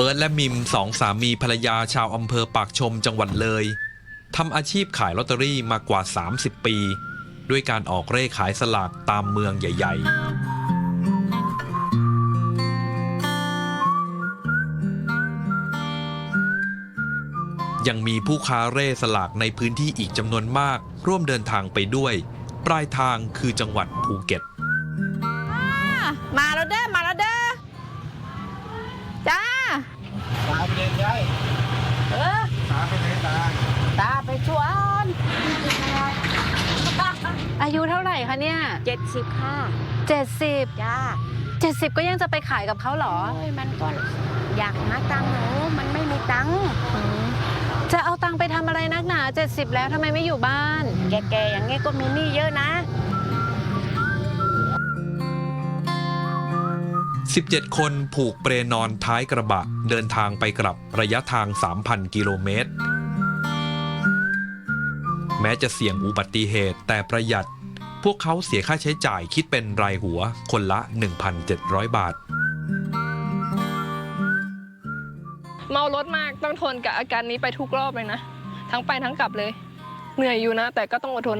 เบิร์ดและมิมสองสามีภรรยาชาวอำเภอปากชมจังหวัดเลยทำอาชีพขายลอตเตอรี่มากว่า 30 ปี ด้วยการออกเร่ขายสลากตามเมืองใหญ่ๆ ยังมีผู้ค้าเร่สลากในพื้นที่อีกจำนวนมาก ร่วมเดินทางไปด้วย ปลายทางคือจังหวัดภูเก็ต มาแล้วเด้อมาแล้วเด้อ จ้า ตาไปเล่นได้ เออ ตาไปเล่นตา ตาไปชวน อายุเท่าไห ร่คะเนี่ยเจ็ดสิบค่ะ70จ้า70ก็ยังจะไปขายกับเขาเหรอ โอ้ยมันก็อยากหาตังค์หนูมันไม่มีตังค์จะเอาตังค์ไปทำอะไรนักหนา70แล้วทำไมไม่อยู่บ้าน แก่ๆอย่างงี้ก็มีหนี้เยอะนะ 17 คนผูกเปรนอนท้ายกระบะ เดินทางไปกลับระยะทาง 3,000 กิโลเมตร แม้จะเสี่ยงอุบัติเหตุแต่ประหยัด พวกเขาเสียค่าใช้จ่ายคิดเป็นรายหัวคนละ 1,700 บาท เมารถมากต้องทนกับอาการนี้ไปทุกรอบเลยนะ ทั้งไปทั้งกลับเลย เหนื่อยอยู่นะ แต่ก็ต้องอดทน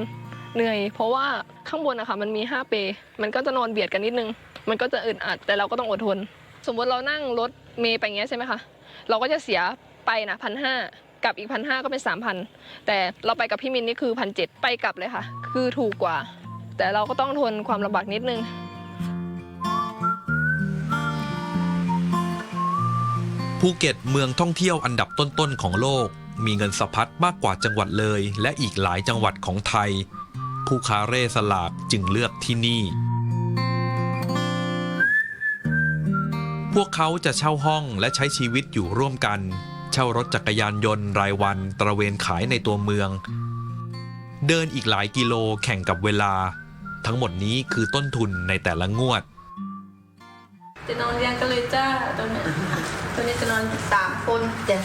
เหนื่อย เพราะว่าข้างบนอะค่ะมันมี5เปย์มันก็จะนอนเบียดกันนิดนึง มันก็จะอึดอัดแต่เราก็ต้องอดทน สมมติเรานั่งรถเมย์ไปงเงี้ยใช่ไหมคะเราก็จะเสียไปนะพันห้ากับอีกพันห้าก็เป็นสามพันแต่เราไปกับพี่มินนี่คือพันเจ็ดไปกลับเลยค่ะ คือถูกกว่า แต่เราก็ต้องทนความลำบากนิดนึง ภูเก็ตเมืองท่องเที่ยวอันดับต้นๆของโลก มีเงินสะพัดมากกว่าจังหวัดเลย และอีกหลายจังหวัดของไทย ผู้ค้าเร่สลากจึงเลือกที่นี่ พวกเขาจะเช่าห้องและใช้ชีวิตอยู่ร่วมกัน เช่ารถจักรยานยนต์รายวันตระเวนขายในตัวเมืองเดินอีกหลายกิโลแข่งกับเวลา ทั้งหมดนี้คือต้นทุนในแต่ละงวด จะนอนเรียงกันเลยจ้าตัวเนี้ยตัวนี้จะนอนสามคนจะ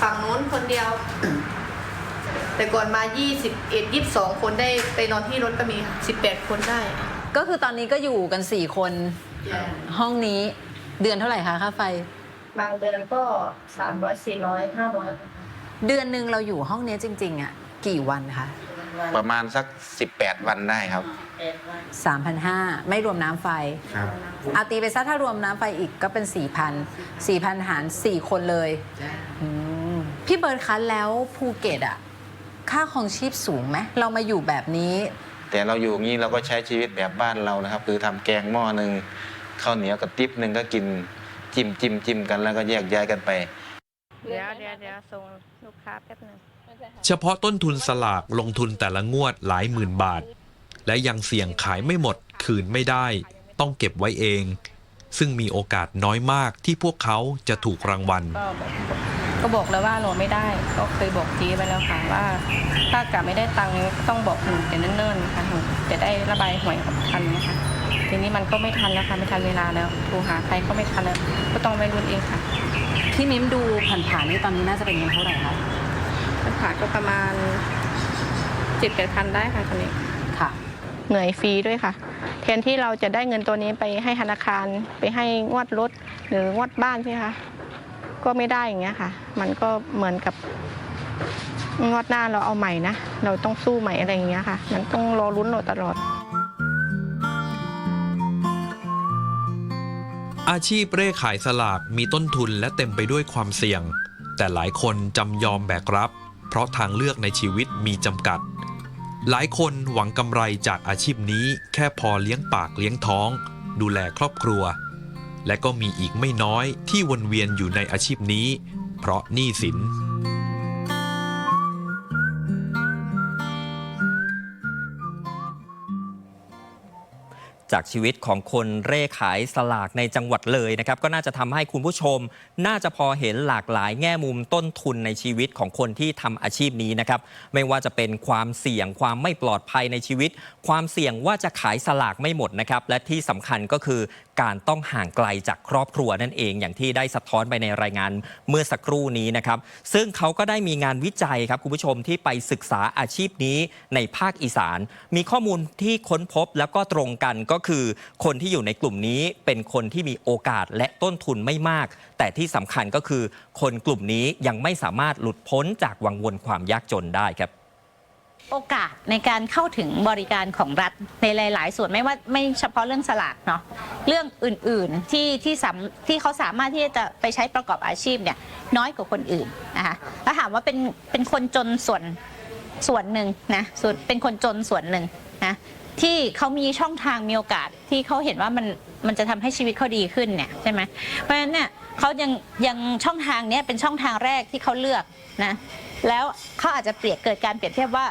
ฝั่งนู้นคนเดียว แต่ก่อนมา 21 22 คนได้ไปนอนที่รถก็มี 18 คนได้ก็คือตอนนี้ก็อยู่กัน 4 คนห้องนี้เดือนเท่าไหร่คะค่าไฟ บางเดือนก็ 300 400 500เดือนหนึ่งเราอยู่ห้องนี้จริง ๆอะกี่วันคะ ประมาณสัก 18 วันได้ครับ3,500 ไม่รวมน้ำไฟ ครับ เอาตีไปซะถ้ารวมน้ำไฟอีกก็เป็น 4,000 4,000 หาร 4 คนเลยอืมพี่เบิร์ดคะแล้วภูเก็ตอะค่าของชีพสูงไหมเรามาอยู่แบบนี้ แต่เราอยู่อย่างนี้เราก็ใช้ชีวิตแบบบ้านเรานะครับ คือทำแกงหม้อหนึ่งข้าวเหนียวกับติ๊บหนึ่งก็กินจิ้มจิ้มจิ้มกันแล้วก็แยกย้ายกันไป เดี๋ยวเดี๋ยวเดี๋ยวส่งลูกค้าแป๊บหนึง เฉพาะต้นทุนสลากลงทุนแต่ละงวดหลายหมื่นบาท และยังเสี่ยงขายไม่หมดคืนไม่ได้ ต้องเก็บไว้เอง ซึ่งมีโอกาสน้อยมากที่พวกเขาจะถูกรางวัล ก็บอกก็บอกแล้วว่าโหลไม่ได้ ก็เคยบอกเจ๊ไปแล้วค่ะว่า ถ้ากลับไม่ได้ตังค์ก็ต้องบอกหนูแต่เนิ่นๆนะคะหนูจะได้ระบายหวยกับทันนะคะทีนี้มันก็ไม่ทันแล้วค่ะไม่ทันเวลาแล้วโทรหาใครก็ไม่ทันแล้วก็ต้องไปรุ่นเองค่ะพี่มิ้มดูผ่านๆนี่ตอนนี้น่าจะเป็นเงินเท่าไหร่คะ ปัญหาก็ประมาณเจ็ดแปดพันได้ค่ะตอนนี้ค่ะ เหนื่อยฟรีด้วยค่ะ แทนที่เราจะได้เงินตัวนี้ไปให้ธนาคารไปให้งวดรถหรืองวดบ้านใช่ไหมคะก็ไม่ได้อย่างเงี้ยค่ะ มันก็เหมือนกับงวดหน้าเราเอาใหม่นะ เราต้องสู้ใหม่อะไรอย่างเงี้ยค่ะ มันต้องรอลุ้นเราตลอด อาชีพเร่ขายสลากมีต้นทุนและเต็มไปด้วยความเสี่ยง แต่หลายคนจำยอมแบกรับ เพราะทางเลือกในชีวิตมีจำกัด หลายคนหวังกำไรจากอาชีพนี้แค่พอเลี้ยงปากเลี้ยงท้อง ดูแลครอบครัว และก็มีอีกไม่น้อยที่วนเวียนอยู่ในอาชีพนี้ เพราะหนี้สิน จากชีวิตของคนเร่ขายสลากในจังหวัดเลยนะครับ ก็น่าจะทำให้คุณผู้ชม น่าจะพอเห็นหลากหลายแง่มุมต้นทุนในชีวิตของคนที่ทำอาชีพนี้นะครับ ไม่ว่าจะเป็นความเสี่ยงความไม่ปลอดภัยในชีวิต ความเสี่ยงว่าจะขายสลากไม่หมดนะครับ และที่สำคัญก็คือ การต้องห่างไกลจากครอบครัวนั่นเอง อย่างที่ได้สะท้อนไปในรายงานเมื่อสักครู่นี้นะครับ ซึ่งเขาก็ได้มีงานวิจัยครับคุณผู้ชมที่ไปศึกษาอาชีพนี้ในภาคอีสาน มีข้อมูลที่ค้นพบแล้วก็ตรงกันก็คือคนที่อยู่ในกลุ่มนี้เป็นคนที่มีโอกาสและต้นทุนไม่มาก แต่ที่สำคัญก็คือคนกลุ่มนี้ยังไม่สามารถหลุดพ้นจากวังวนความยากจนได้ครับ โอกาสในการเข้าถึงบริการของรัฐในหลาย ๆ ส่วนไม่ว่าไม่เฉพาะเรื่องสลากเนาะเรื่องอื่นๆที่ที่สามที่เขาสามารถที่จะไปใช้ประกอบอาชีพเนี่ยน้อยกว่าคนอื่นนะคะถ้าถามว่าเป็นเป็นคนจนส่วนส่วนหนึ่งนะส่วนเป็นคนจนส่วนหนึ่งนะที่เขามีช่องทางมีโอกาสที่เขาเห็นว่ามันมันจะทำให้ชีวิตเขาดีขึ้นเนี่ยใช่ไหมเพราะฉะนั้นเนี่ยเขายังยังช่องทางนี้เป็นช่องทางแรกที่เขาเลือกนะแล้วเขาอาจจะเปรียบเกิดการเปรียบเทียบว่า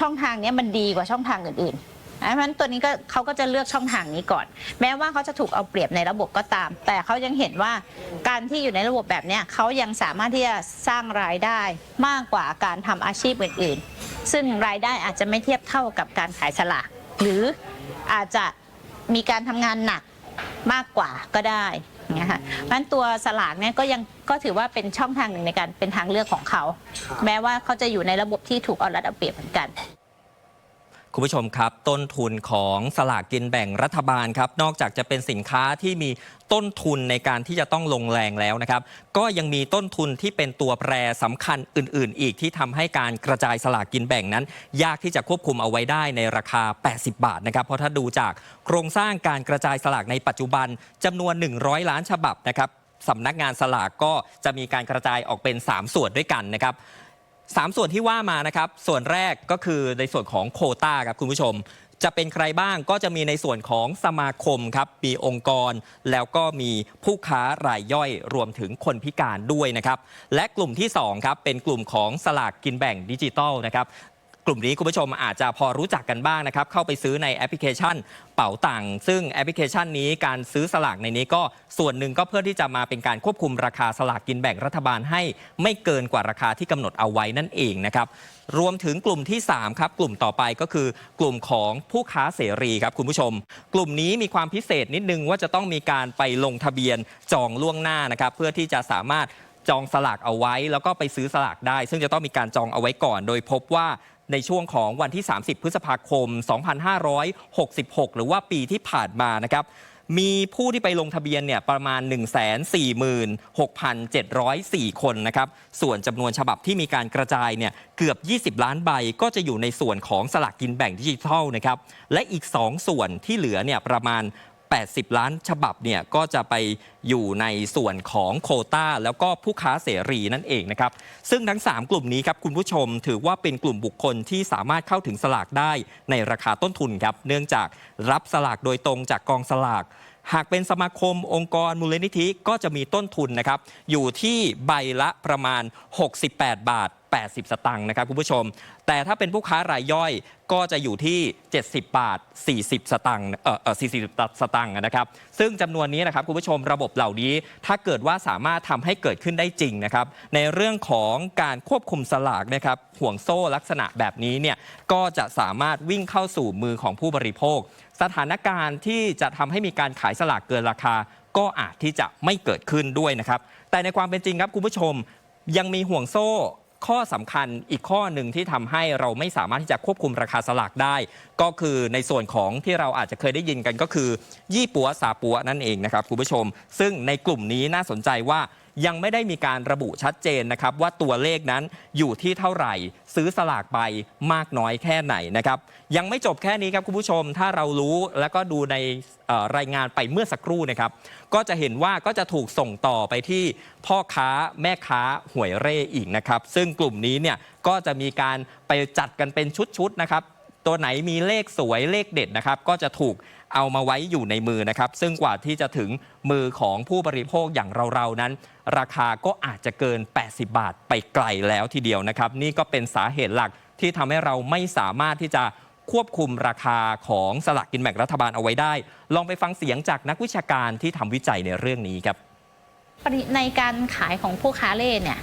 ช่องทางเนี้ยมันดีกว่าช่องทางอื่นๆเพราะฉะนั้นตัวนี้ก็เขาก็จะเลือกช่องทางนี้ก่อน แม้ว่าเขาจะถูกเอาเปรียบในระบบก็ตาม แต่เขายังเห็นว่าการที่อยู่ในระบบแบบเนี้ยเขายังสามารถที่จะสร้างรายได้มากกว่าการทำอาชีพอื่นๆ ซึ่งรายได้อาจจะไม่เทียบเท่ากับการขายสลากหรืออาจจะมีการทำงานหนักมากกว่าก็ได้ อย่างเงี้ยค่ะเพราะฉะนั้นตัวสลากเนี่ยก็ยังก็ถือว่าเป็นช่องทางหนึ่งในการเป็นทางเลือกของเขา แม้ว่าเขาจะอยู่ในระบบที่ถูกเอารัดเอาเปรียบเหมือนกัน คุณผู้ชมครับ ต้นทุนของสลากกินแบ่งรัฐบาลครับ นอกจากจะเป็นสินค้าที่มีต้นทุนในการที่จะต้องลงแรงแล้วนะครับ ก็ยังมีต้นทุนที่เป็นตัวแปรสำคัญอื่น ๆ อีกที่ทำให้การกระจายสลากกินแบ่งนั้น ยากที่จะควบคุมเอาไว้ได้ในราคา 80 บาทนะครับ เพราะถ้าดูจากโครงสร้างการกระจายสลากในปัจจุบันจำนวน 100 ล้านฉบับนะครับสำนักงานสลากก็จะมีการกระจายออกเป็น 3 ส่วนด้วยกันนะครับ สามส่วนที่ว่ามานะครับ ส่วนแรกก็คือในส่วนของโคต้าครับคุณผู้ชม จะเป็นใครบ้างก็จะมีในส่วนของสมาคมครับ มีองค์กร แล้วก็มีผู้ค้ารายย่อยรวมถึงคนพิการด้วยนะครับ และกลุ่มที่2ครับเป็นกลุ่มของสลากกินแบ่งดิจิตอลนะครับ ลุ่มนี้คุณผู้ชมอาจจะพอรู้จักกันบ้างนะครับ เข้าไปซื้อในแอปพลิเคชันเป๋าตังค์ซึ่งแอปพลิเคชันนี้การซื้อสลากในนี้ก็ส่วนหนึ่งก็เพื่อที่จะมาเป็นการควบคุมราคาสลากกินแบ่งรัฐบาลให้ไม่เกินกว่าราคาที่กำหนดเอาไว้นั่นเองนะครับรวมถึงกลุ่มที่ 3 ครับ กลุ่มต่อไปก็คือกลุ่มของผู้ค้าเสรีครับคุณผู้ชม กลุ่มนี้มีความพิเศษนิดนึงว่าจะต้องมีการไปลงทะเบียนจองล่วงหน้านะครับเพื่อที่จะสามารถจองสลากเอาไว้ แล้วก็ไปซื้อสลากได้ ซึ่งจะต้องมีการจองเอาไว้ก่อน โดยพบว่า ในช่วงของวันที่ 30 พฤษภาคม 2566 หรือว่าปีที่ผ่านมานะครับมีผู้ที่ไปลงทะเบียนเนี่ยประมาณ 146,704 คนนะครับ ส่วนจำนวนฉบับที่มีการกระจายเนี่ยเกือบ 20 ล้านใบก็จะอยู่ในส่วนของสลากกินแบ่งดิจิทัลนะครับ และอีก 2 ส่วนที่เหลือเนี่ยประมาณ 80 ล้านฉบับเนี่ยก็จะไปอยู่ในส่วนของโคตาแล้วก็ผู้ค้าเสรีนั่นเองนะครับซึ่งทั้ง 3 กลุ่มนี้ครับคุณผู้ชมถือว่าเป็นกลุ่มบุคคลที่สามารถเข้าถึงสลากได้ในราคาต้นทุนครับเนื่องจากรับสลากโดยตรงจากกองสลากหากเป็นสมาคมองค์กรมูลนิธิก็จะมีต้นทุนนะครับอยู่ที่ใบละประมาณ 68 บาท 80 สตังค์นะครับคุณผู้ชม แต่ถ้าเป็นผู้ค้ารายย่อยก็จะอยู่ที่ 70 บาท 40 สตังค์เอ่อ40 สตังค์นะครับ ซึ่งจำนวนนี้นะครับคุณผู้ชมระบบเหล่านี้ ถ้าเกิดว่าสามารถทำให้เกิดขึ้นได้จริงนะครับ ในเรื่องของการควบคุมสลากนะครับห่วงโซ่ลักษณะแบบนี้เนี่ยก็จะสามารถวิ่งเข้าสู่มือของผู้บริโภค สถานการณ์ที่จะทำให้มีการขายสลากเกินราคา ก็อาจที่จะไม่เกิดขึ้นด้วยนะครับ แต่ในความเป็นจริงครับคุณผู้ชมยังมีห่วงโซ่ ข้อสำคัญอีกข้อหนึ่งที่ทำให้เราไม่สามารถที่จะควบคุมราคาสลากได้ ก็คือในส่วนของที่เราอาจจะเคยได้ยินกันก็คือ ยี่ปัวซาปัวนั่นเองนะครับคุณผู้ชม ซึ่งในกลุ่มนี้น่าสนใจว่า ยังไม่ได้มีการระบุชัดเจนนะครับว่าตัวเลขนั้นอยู่ที่เท่าไหร่ ซื้อสลากไปมากน้อยแค่ไหนนะครับยังไม่จบแค่นี้ครับคุณผู้ชม ถ้าเรารู้แล้วก็ดูในรายงานไปเมื่อสักครู่นะครับ ก็จะเห็นว่าก็จะถูกส่งต่อไปที่พ่อค้าแม่ค้าหวยเร่อีกนะครับ ซึ่งกลุ่มนี้เนี่ยก็จะมีการไปจัดกันเป็นชุดๆนะครับ ตัวไหนมีเลขสวยเลขเด็ดนะครับ ก็จะถูก เอามาไว้อยู่ในมือนะครับ ซึ่งกว่าที่จะถึงมือของผู้บริโภคอย่างเราๆนั้น ราคาก็อาจจะเกิน 80 บาทไปไกลแล้วทีเดียวนะครับ นี่ก็เป็นสาเหตุหลักที่ทำให้เราไม่สามารถที่จะควบคุมราคาของสลากกินแบ่งรัฐบาลเอาไว้ได้ ลองไปฟังเสียงจากนักวิชาการที่ทำวิจัยในเรื่องนี้ครับ ในการขายของผู้ค้าเล่เนี่ย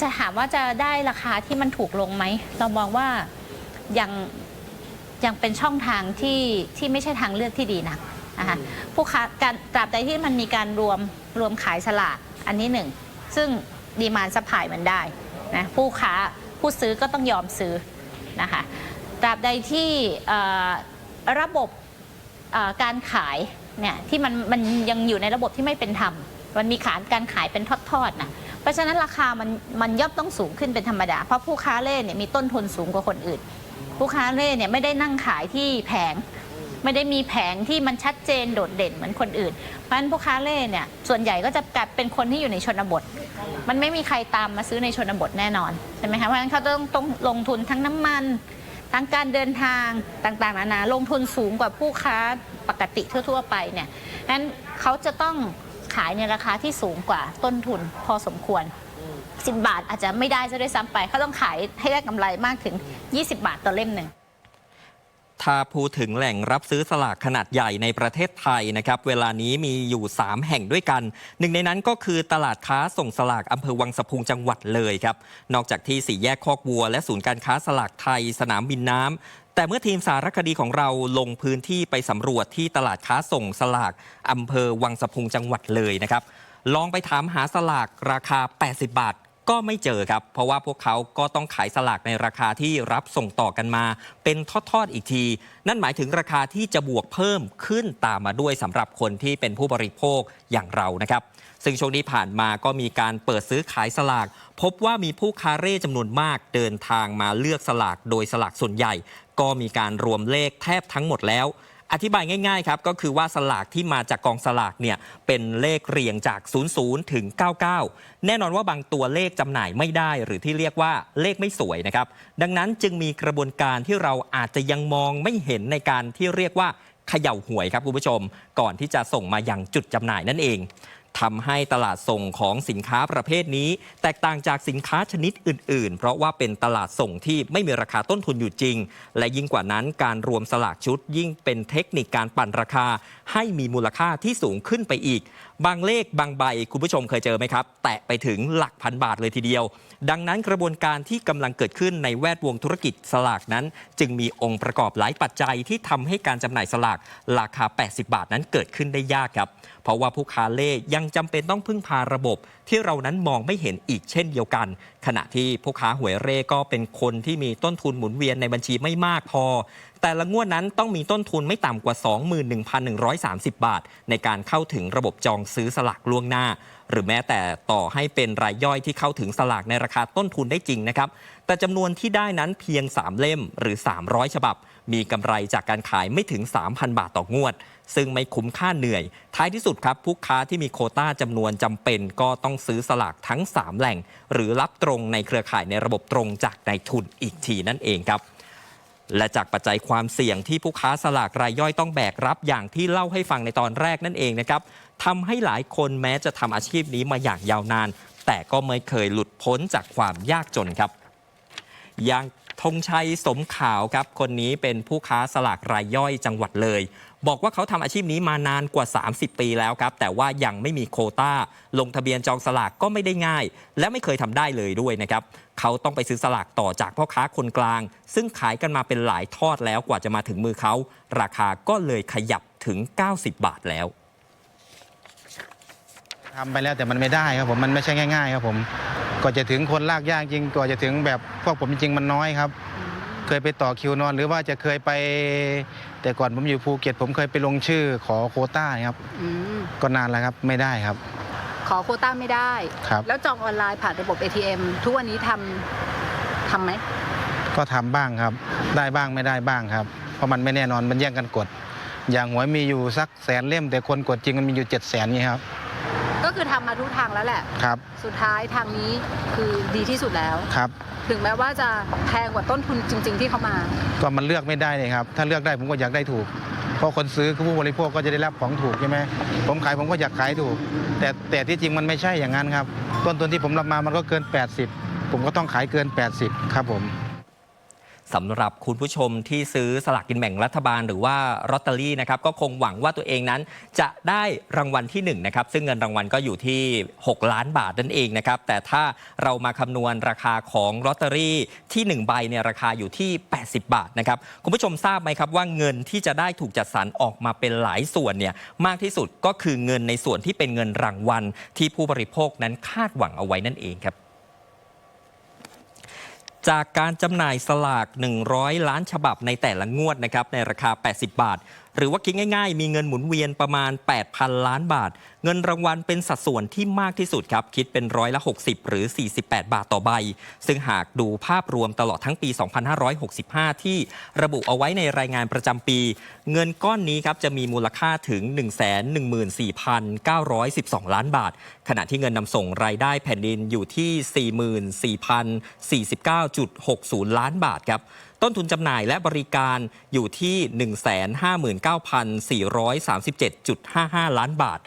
จะถามว่าจะได้ราคาที่มันถูกลงไหม เรามองว่ายัง ยังเป็นช่องทางที่ที่ไม่ใช่ทางเลือกที่ดีนะนะคะผู้ค้าการตราบใดที่มันมีการรวมรวมขายสลากอันนี้หนึ่ง ซึ่งดีมานสปายมันได้นะผู้ค้าผู้ซื้อก็ต้องยอมซื้อนะคะตราบใดที่เอ่อระบบเอ่อการขายเนี่ยที่มันมันยังอยู่ในระบบที่ไม่เป็นธรรม มันมีขายการขายเป็นทอดๆนะเพราะฉะนั้นราคามันมันย่อมต้องสูงขึ้นเป็นธรรมดา เพราะผู้ค้าเล่เนี่ยมีต้นทุนสูงกว่าคนอื่น ผู้ค้าเล่เนี่ยไม่ได้นั่งขายที่แผง ไม่ได้มีแผงที่มันชัดเจนโดดเด่นเหมือนคนอื่น เพราะฉะนั้นผู้ค้าเล่เนี่ยส่วนใหญ่ก็จะกลายเป็นคนที่อยู่ในชนบท มันไม่มีใครตามมาซื้อในชนบทแน่นอนใช่ไหมคะเพราะฉะนั้นเขาต้องต้องลงทุนทั้งน้ำมันทั้งการเดินทางต่างๆนานาลงทุนสูงกว่าผู้ค้าปกติทั่ว ๆ ไปเนี่ยนั้นเขาจะต้องขายในราคาที่สูงกว่าต้นทุนพอสมควร 10 บาทอาจจะไม่ได้ซะด้วยซ้ำไปเขาต้องขายให้ได้กำไรมากถึง 20 บาทต่อเล่มหนึ่ง ถ้าพูดถึงแหล่งรับซื้อสลากขนาดใหญ่ในประเทศไทยนะครับ เวลานี้มีอยู่ 3 แห่งด้วยกัน หนึ่งในนั้นก็คือตลาดค้าส่งสลากอำเภอวังสะพุงจังหวัดเลยครับ นอกจากที่สี่แยกคอกวัว และศูนย์การค้าสลากไทย สนามบินน้ำแต่เมื่อทีมสารคดีของเราลงพื้นที่ไปสำรวจที่ตลาดค้าส่งสลากอำเภอวังสะพุงจังหวัดเลยนะครับ ลองไปถามหาสลากราคา 80 บาทก็ไม่เจอครับ เพราะว่าพวกเขาก็ต้องขายสลากในราคาที่รับส่งต่อกันมา เป็นทอดๆอีกที นั่นหมายถึงราคาที่จะบวกเพิ่มขึ้นตามมาด้วยสำหรับคนที่เป็นผู้บริโภคอย่างเรานะครับ ซึ่งช่วงนี้ผ่านมาก็มีการเปิดซื้อขายสลาก พบว่ามีผู้ค้าเร่จำนวนมากเดินทางมาเลือกสลาก โดยสลากส่วนใหญ่ ก็มีการรวมเลขแทบทั้งหมดแล้ว อธิบายง่ายๆครับก็คือว่าสลากที่มาจากกองสลากเนี่ยเป็นเลขเรียงจาก 00 ถึง 99 แน่นอนว่าบางตัวเลขจำหน่ายไม่ได้ หรือที่เรียกว่าเลขไม่สวยนะครับ ดังนั้นจึงมีกระบวนการที่เราอาจจะยังมองไม่เห็นในการที่เรียกว่าเขย่าหวยครับคุณผู้ชม ก่อนที่จะส่งมาอย่างจุดจำหน่ายนั่นเอง ทำให้ตลาดส่งของสินค้าประเภทนี้ แตกต่างจากสินค้าชนิดอื่น ๆ เพราะว่าเป็นตลาดส่งที่ไม่มีราคาต้นทุนอยู่จริง และยิ่งกว่านั้นการรวมสลากชุดยิ่งเป็นเทคนิคการปั่นราคา ให้มีมูลค่าที่สูงขึ้นไปอีกบางเลขบางใบคุณผู้ชมเคยเจอไหมครับ แตะไปถึงหลักพันบาทเลยทีเดียว ดังนั้นกระบวนการที่กำลังเกิดขึ้นในแวดวงธุรกิจสลากนั้น จึงมีองค์ประกอบหลายปัจจัยที่ทำให้การจำหน่ายสลากราคา 80 บาทนั้นเกิดขึ้นได้ยากครับ เพราะว่าผู้ค้าเล่ยังจำเป็นต้องพึ่งพาระบบ ที่เรานั้นมองไม่เห็นอีกเช่นเดียวกัน ขณะที่ผู้ค้าหวยเร่ก็เป็นคนที่มีต้นทุนหมุนเวียนในบัญชีไม่มากพอ แต่ละงวดนั้นต้องมีต้นทุนไม่ต่ำกว่า 21,130 บาท ในการเข้าถึงระบบจองซื้อสลากล่วงหน้า หรือแม้แต่ต่อให้เป็นรายย่อยที่เข้าถึงสลากในราคาต้นทุนได้จริงนะครับ แต่จำนวนที่ได้นั้นเพียง 3 เล่มหรือ 300 ฉบับ มีกำไรจากการขายไม่ถึง 3,000 บาทต่องวด ซึ่งไม่คุ้มค่าเหนื่อย ท้ายที่สุดครับผู้ค้าที่มีโคต้าจำนวนจำเป็น ก็ต้องซื้อสลากทั้ง 3 แหล่ง หรือรับตรงในเครือข่ายในระบบตรงจากนายทุนอีกทีนั่นเองครับ และจากปัจจัยความเสี่ยงที่ผู้ค้าสลากรายย่อยต้องแบกรับอย่างที่เล่าให้ฟังในตอนแรกนั่นเองนะครับทำให้หลายคนแม้จะทำอาชีพนี้มาอย่างยาวนาน แต่ก็ไม่เคยหลุดพ้นจากความยากจนครับ อย่างธงชัยสมขาวครับ คนนี้เป็นผู้ค้าสลากรายย่อยจังหวัดเลย บอกว่าเขาทำอาชีพนี้มานานกว่า 30 ปีแล้วครับ แต่ว่ายังไม่มีโควต้า ลงทะเบียนจองสลากก็ไม่ได้ง่าย และไม่เคยทำได้เลยด้วยนะครับ เขาต้องไปซื้อสลากต่อจากพ่อค้าคนกลาง ซึ่งขายกันมาเป็นหลายทอดแล้วกว่าจะมาถึงมือเขา ราคาก็เลยขยับถึง 90 บาทแล้วทำไปแล้วแต่มันไม่ได้ครับผมมันไม่ใช่ง่าย ๆ ครับผมก่อนจะถึงคนลากย่างจริงก่อนจะถึงแบบพวกผมจริงๆมันน้อยครับ เคยไปต่อคิวนอน หรือว่าจะเคยไป แต่ก่อนผมอยู่ภูเก็ตผมเคยไปลงชื่อขอโควต้าครับอืมก็นานแล้วครับไม่ได้ครับ ขอโควต้าไม่ได้ ครับ แล้วจองออนไลน์ผ่านระบบ ATM ทุกวันนี้ทำทำไหม ก็ทำบ้างครับ ได้บ้างไม่ได้บ้างครับ เพราะมันไม่แน่นอนมันแย่งกันกด อย่างหวยมีอยู่สักแสนเล่ม แต่คนกดจริงมันมีอยู่เจ็ดแสนนี่ครับ ก็คือทำมาทุกทางแล้วแหละ ครับ สุดท้ายทางนี้คือดีที่สุดแล้ว ครับ ถึงแม้ว่าจะแพงกว่าต้นทุนจริง ๆ ที่เขามา ก็มันเลือกไม่ได้เลยครับ ถ้าเลือกได้ผมก็อยากได้ถูกเพ ราะคนซื้อคือผู้บริโภคก็จะได้รับของถูกใช่ไหมผมขายผมก็อยากขายถูก แต่แต่ที่จริงมันไม่ใช่อย่างนั้นครับ ต้นทุนที่ผมรับมามันก็เกิน 80 ผมก็ต้องขายเกิน 80 ครับผม สำหรับคุณผู้ชมที่ซื้อสลากกินแบ่งรัฐบาลหรือว่าลอตเตอรี่นะครับก็คงหวังว่าตัวเองนั้นจะได้รางวัลที่1นะครับซึ่งเงินรางวัลก็อยู่ที่ 6 ล้านบาทนั่นเองนะครับแต่ถ้าเรามาคำนวณราคาของลอตเตอรี่ที่ 1 ใบเนี่ยราคาอยู่ที่ 80 บาทนะครับคุณผู้ชมทราบไหมครับว่าเงินที่จะได้ถูกจัดสรรออกมาเป็นหลายส่วนเนี่ยมากที่สุดก็คือเงินในส่วนที่เป็นเงินรางวัลที่ผู้บริโภคนั้นคาดหวังเอาไว้นั่นเองครับ จากการจำหน่ายสลาก 100 ล้านฉบับในแต่ละงวดนะครับในราคา 80 บาท หรือว่าคิดง่าย ๆ มีเงินหมุนเวียนประมาณ 8,000 ล้านบาท เงินรางวัลเป็นสัดส่วนที่มากที่สุดครับ คิดเป็นร้อยละ 60 หรือ 48 บาทต่อใบ ซึ่งหากดูภาพรวมตลอดทั้งปี 2565 ที่ระบุเอาไว้ในรายงานประจำปี เงินก้อนนี้ครับจะมีมูลค่าถึง 114,912 ล้านบาท ขณะที่เงินนำส่งรายได้แผ่นดินอยู่ที่ 44,049.60 ล้านบาทครับ ต้นทุนจำหน่ายและบริการอยู่ที่ 159,437.55 ล้านบาท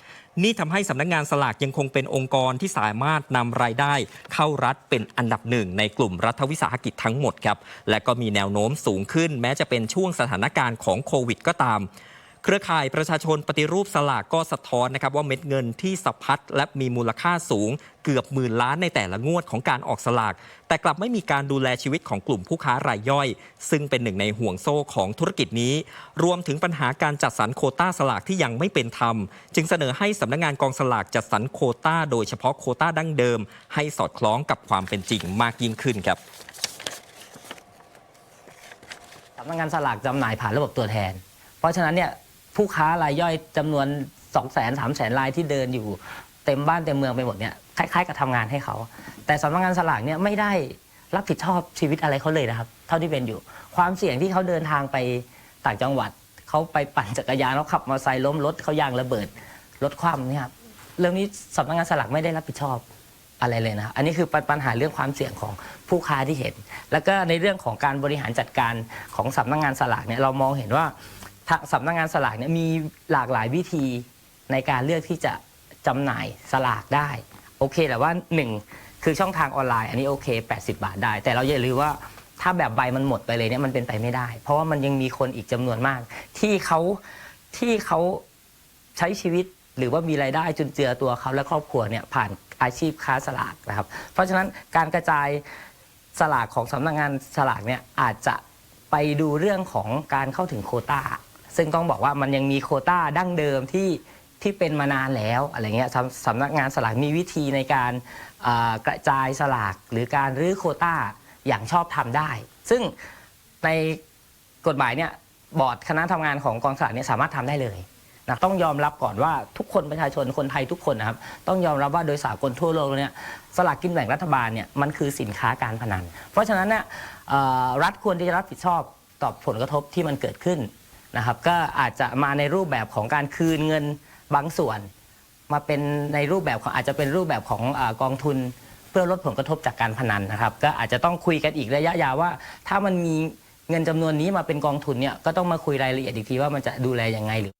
นี่ทำให้สำนักงงานสลากยังคงเป็นองค์กรที่สามารถนำรายได้เข้ารัฐเป็นอันดับหนึ่งในกลุ่มรัฐวิสาหกิจทั้งหมดครับ และก็มีแนวโน้มสูงขึ้นแม้จะเป็นช่วงสถานการณ์ของโควิดก็ตาม เครือข่ายประชาชนปฏิรูปสลากก็สะท้อนนะครับว่าเม็ดเงินที่สะพัดและมีมูลค่าสูง เกือบหมื่นล้านในแต่ละงวดของการออกสลาก แต่กลับไม่มีการดูแลชีวิตของกลุ่มผู้ค้ารายย่อย ซึ่งเป็นหนึ่งในห่วงโซ่ของธุรกิจนี้ รวมถึงปัญหาการจัดสรรโคต้าสลากที่ยังไม่เป็นธรรม จึงเสนอให้สำนักงานกองสลากจัดสรรโคต้า โดยเฉพาะโคต้าดั้งเดิม ให้สอดคล้องกับความเป็นจริงมากยิ่งขึ้นครับสำนักงานสลากจำหน่ายผ่านระบบตัวแทน เพราะฉะนั้นเนี่ย ผู้ค้ารายย่อยจำนวน2 0 0 0 0 0 3 0 0 0 0รายที่เดินอยู่เต็มบ้านเต็มเมืองไปหมดเนี่ยคล้ายๆกับทำงานให้เขา แต่สำนักงานสลากเนี่ยไม่ได้รับผิดชอบชีวิตอะไรเขาเลยนะครับ เท่าที่เป็นอยู่ ความเสี่ยงที่เขาเดินทางไปต่างจังหวัดเขาไปปั่นจักรยานแล้วขับมอเตอร์ไซค์ล้มรถเขายางระเบิดรถคว่ำเนี่ยครับเรื่องนี้สำนักงานสลากไม่ได้รับผิดชอบอะไรเลยนะครับอันนี้คือปัญปัญหาเรื่องความเสี่ยงของผู้ค้าที่เห็น แล้วก็ในเรื่องของการบริหารจัดการของสำนักงานสลากเนี่ยเรามองเห็นว่า สำนักงานสลากเนี่ยมีหลากหลายวิธีในการเลือกที่จะจำหน่ายสลากได้ โอเคแต่ว่าหนึ่งคือช่องทางออนไลน์อันนี้โอเค 80 บาทได้ แต่เราอย่าลืมว่าถ้าแบบใบมันหมดไปเลยเนี่ยมันเป็นไปไม่ได้ เพราะว่ามันยังมีคนอีกจำนวนมาก ที่เขาที่เขาใช้ชีวิตหรือว่ามีรายได้จุนเจือตัวเขาและครอบครัวเนี่ยผ่านอาชีพค้าสลากนะครับ เพราะฉะนั้นการกระจายสลากของสำนักงานสลากเนี่ยอาจจะไปดูเรื่องของการเข้าถึงโควตา ซึ่งต้องบอกว่ามันยังมีโคต้าดั้งเดิมที่ที่เป็นมานานแล้วอะไรเงี้ยสำสำนักงานสลากมีวิธีในการกระจายสลากหรือการรื้อโคต้าอย่างชอบทำได้ ซึ่งในกฎหมายเนี่ยบอร์ดคณะทำงานของกองสลากเนี่ยสามารถทำได้เลยนะต้องยอมรับก่อนว่าทุกคนประชาชนคนไทยทุกคนนะครับต้องยอมรับว่าโดยสากลทั่วโลกเนี่ยสลากกินแบ่งรัฐบาลเนี่ยมันคือสินค้าการพนัน เพราะฉะนั้นเนี่ยรัฐควรที่จะรับผิดชอบต่อผลกระทบที่มันเกิดขึ้น นะครับก็อาจจะมาในรูปแบบของการคืนเงินบางส่วน มาเป็นในรูปแบบของอาจจะเป็นรูปแบบของอกองทุนเพื่อลดผลกระทบจากการพนันนะครับ ก็อาจจะต้องคุยกันอีกระยะยาวว่า ถ้ามันมีเงินจำนวนนี้มาเป็นกองทุนเนี่ยก็ต้องมาคุยรายละเอียดอีกทีว่ามันจะดูแลยังไงหรือ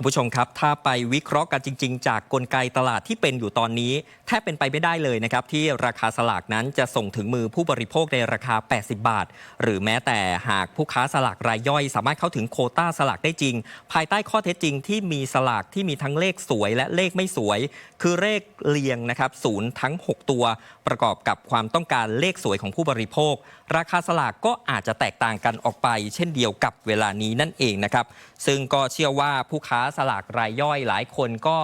คุณผู้ชมครับ ถ้าไปวิเคราะห์กันจริง ๆ จากกลไกตลาดที่เป็นอยู่ตอนนี้ แทบเป็นไปไม่ได้เลยนะครับ ที่ราคาสลากนั้นจะส่งถึงมือผู้บริโภคในราคา 80 บาท หรือแม้แต่หากผู้ค้าสลากรายย่อย สามารถเข้าถึงโคต้าสลากได้จริง ภายใต้ข้อเท็จจริงที่มีสลากที่มีทั้งเลขสวยและเลขไม่สวย คือเลขเรียงนะครับศูนย์ทั้ง 6 ตัว ประกอบกับความต้องการเลขสวยของผู้บริโภค ราคาสลากก็อาจจะแตกต่างกันออกไป เช่นเดียวกับเวลานี้นั่นเองนะครับซึ่งก็เชื่อว่าผู้ค้าสลากรายย่อยหลายคนก็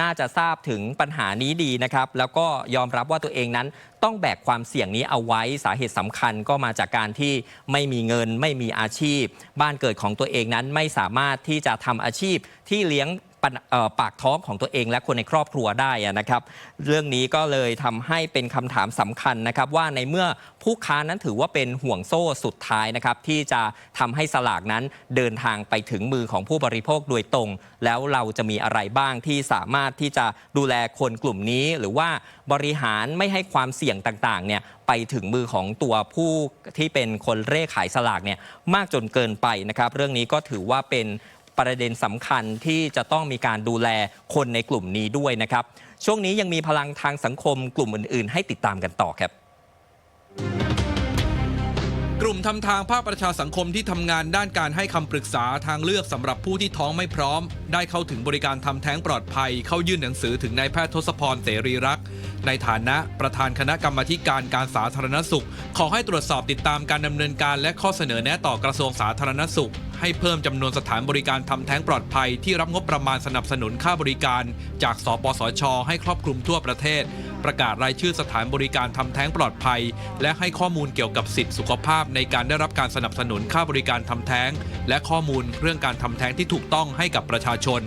น่าจะทราบถึงปัญหานี้ดีนะครับ แล้วก็ยอมรับว่าตัวเองนั้น ต้องแบกความเสี่ยงนี้เอาไว้สาเหตุสำคัญก็มาจากการที่ไม่มีเงิน ไม่มีอาชีพ บ้านเกิดของตัวเองนั้นไม่สามารถที่จะทำอาชีพที่เลี้ยง ปากท้องของตัวเองและคนในครอบครัวได้นะครับ เรื่องนี้ก็เลยทำให้เป็นคำถามสำคัญนะครับว่าในเมื่อผู้ค้านั้นถือว่าเป็นห่วงโซ่สุดท้ายนะครับที่จะทำให้สลากนั้นเดินทางไปถึงมือของผู้บริโภคโดยตรง แล้วเราจะมีอะไรบ้างที่สามารถที่จะดูแลคนกลุ่มนี้ หรือว่าบริหารไม่ให้ความเสี่ยงต่างๆเนี่ยไปถึงมือของตัวผู้ที่เป็นคนเร่ขายสลากเนี่ยมากจนเกินไปนะครับ เรื่องนี้ก็ถือว่าเป็น ประเด็นสำคัญที่จะต้องมีการดูแลคนในกลุ่มนี้ด้วยนะครับ ช่วงนี้ยังมีพลังทางสังคมกลุ่มอื่น ๆ ให้ติดตามกันต่อครับ กลุ่มทำทางภาคประชาสังคมที่ทำงานด้านการให้คำปรึกษาทางเลือกสำหรับผู้ที่ท้องไม่พร้อม ได้เข้าถึงบริการทำแท้งปลอดภัย เข้ายื่นหนังสือถึงนายแพทย์ทศพรเสรีรักษ์ในฐานะประธานคณะกรรมการการสาธารณสุข ขอให้ตรวจสอบติดตามการดำเนินการและข้อเสนอแนะต่อกระทรวงสาธารณสุข ให้เพิ่มจำนวนสถานบริการทำแท้งปลอดภัยที่รับงบประมาณสนับสนุนค่าบริการ จากสปสช ให้ครอบคลุมทั่วประเทศ ประกาศรายชื่อสถานบริการทำแท้งปลอดภัย และให้ข้อมูลเกี่ยวกับสิทธิสุขภาพในการได้รับการสนับสนุนค่าบริการทำแท้ง และข้อมูลเรื่องการทำแท้งที่ถูกต้องให้กับประชาชน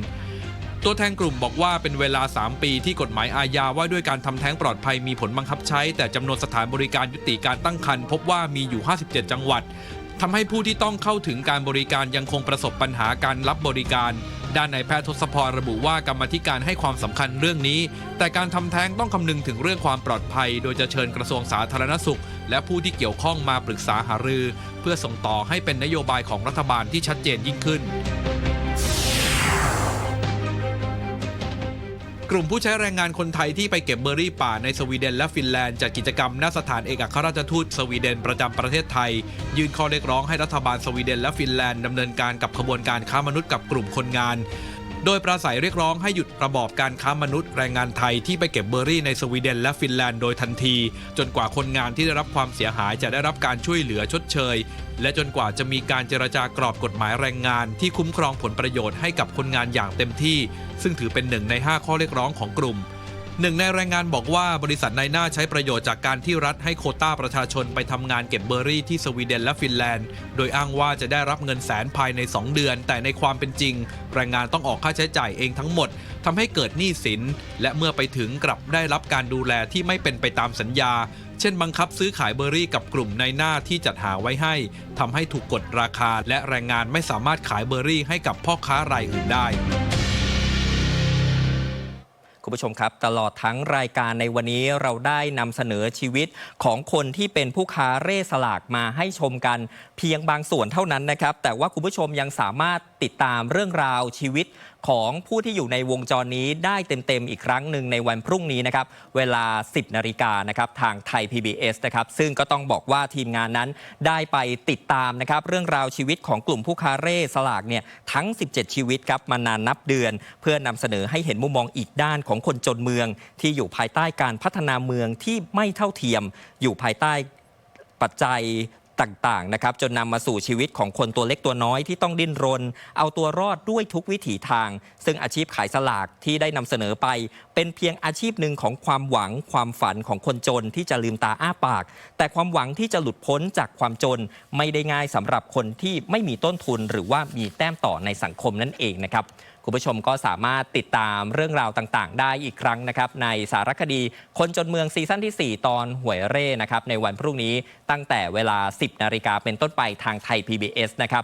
ตัวแทนกลุ่มบอกว่าเป็นเวลา 3 ปีที่กฎหมายอาญาว่าด้วยการทำแท้งปลอดภัยมีผลบังคับใช้ แต่จำนวนสถานบริการยุติการตั้งครรภ์พบว่ามีอยู่ 57 จังหวัด ทำให้ผู้ที่ต้องเข้าถึงการบริการยังคงประสบปัญหาการรับบริการ ด้านนายแพทย์ทศพรระบุว่ากรรมธิการให้ความสำคัญเรื่องนี้ แต่การทำแท้งต้องคำนึงถึงเรื่องความปลอดภัย โดยจะเชิญกระทรวงสาธารณสุข และผู้ที่เกี่ยวข้องมาปรึกษาหารือ เพื่อส่งต่อให้เป็นนโยบายของรัฐบาลที่ชัดเจนยิ่งขึ้น กลุ่มผู้ใช้แรงงานคนไทยที่ไปเก็บเบอร์รี่ป่าในสวีเดนและฟินแลนด์จัดกิจกรรมณสถานเอกอัครราชทูตสวีเดนประจำประเทศไทย ยื่นข้อเรียกร้องให้รัฐบาลสวีเดนและฟินแลนด์ดำเนินการกับขบวนการค้ามนุษย์กับกลุ่มคนงาน โดยปราศัยเรียกร้องให้หยุดระบอบการค้ามนุษย์แรงงานไทยที่ไปเก็บเบอร์รี่ในสวีเดนและฟินแลนด์โดยทันที จนกว่าคนงานที่ได้รับความเสียหายจะได้รับการช่วยเหลือชดเชย และจนกว่าจะมีการเจรจากรอบกฎหมายแรงงานที่คุ้มครองผลประโยชน์ให้กับคนงานอย่างเต็มที่ ซึ่งถือเป็นหนึ่งใน 5 ข้อเรียกร้องของกลุ่ม หนึ่งในแรงงานบอกว่าบริษัทในหน้าใช้ประโยชน์จากการที่รัฐให้โคต้าประชาชนไปทำงานเก็บเบอร์รี่ที่สวีเดนและฟินแลนด์ โดยอ้างว่าจะได้รับเงินแสนภายใน 2 เดือน แต่ในความเป็นจริง แรงงานต้องออกค่าใช้จ่ายเองทั้งหมดทำให้เกิดหนี้สิน และเมื่อไปถึงกลับได้รับการดูแลที่ไม่เป็นไปตามสัญญา เช่นบังคับซื้อขายเบอร์รี่กับกลุ่มในหน้าที่จัดหาไว้ให้ทำให้ถูกกดราคา และแรงงานไม่สามารถขายเบอร์รี่ให้กับพ่อค้ารายอื่นได้ คุณผู้ชมครับ ตลอดทั้งรายการในวันนี้เราได้นำเสนอชีวิตของคนที่เป็นผู้ค้าเร่สลากมาให้ชมกันเพียงบางส่วนเท่านั้นนะครับ แต่ว่าคุณผู้ชมยังสามารถติดตามเรื่องราวชีวิต ของผู้ที่อยู่ในวงจรนี้ได้เต็ม ๆ อีกครั้งหนึ่งในวันพรุ่งนี้นะครับ เวลา 10 นาฬิกานะครับทางไทย PBS นะครับ ซึ่งก็ต้องบอกว่าทีมงานนั้นได้ไปติดตามนะครับ เรื่องราวชีวิตของกลุ่มผู้ค้าเร่สลากเนี่ยทั้ง 17 ชีวิตครับมานานนับเดือน เพื่อนำเสนอให้เห็นมุมมองอีกด้านของคนจนเมือง ที่อยู่ภายใต้การพัฒนาเมืองที่ไม่เท่าเทียม อยู่ภายใต้ปัจจัย ต่างๆนะครับจนนำมาสู่ชีวิตของคนตัวเล็กตัวน้อยที่ต้องดิ้นรน เอาตัวรอดด้วยทุกวิถีทาง ซึ่งอาชีพขายสลากที่ได้นำเสนอไป เป็นเพียงอาชีพหนึ่งของความหวังความฝันของคนจนที่จะลืมตาอ้าปาก แต่ความหวังที่จะหลุดพ้นจากความจนไม่ได้ง่ายสำหรับคนที่ไม่มีต้นทุน หรือว่ามีแต้มต่อในสังคมนั่นเองนะครับ คุณผู้ชมก็สามารถติดตามเรื่องราวต่างๆ ได้อีกครั้งนะครับ ในสารคดีคนจนเมืองซีซั่นที่ 4 ตอนหวยเร่นะครับในวันพรุ่งนี้ตั้งแต่เวลา 10 นาฬิกาเป็นต้นไปทางไทย PBS นะครับ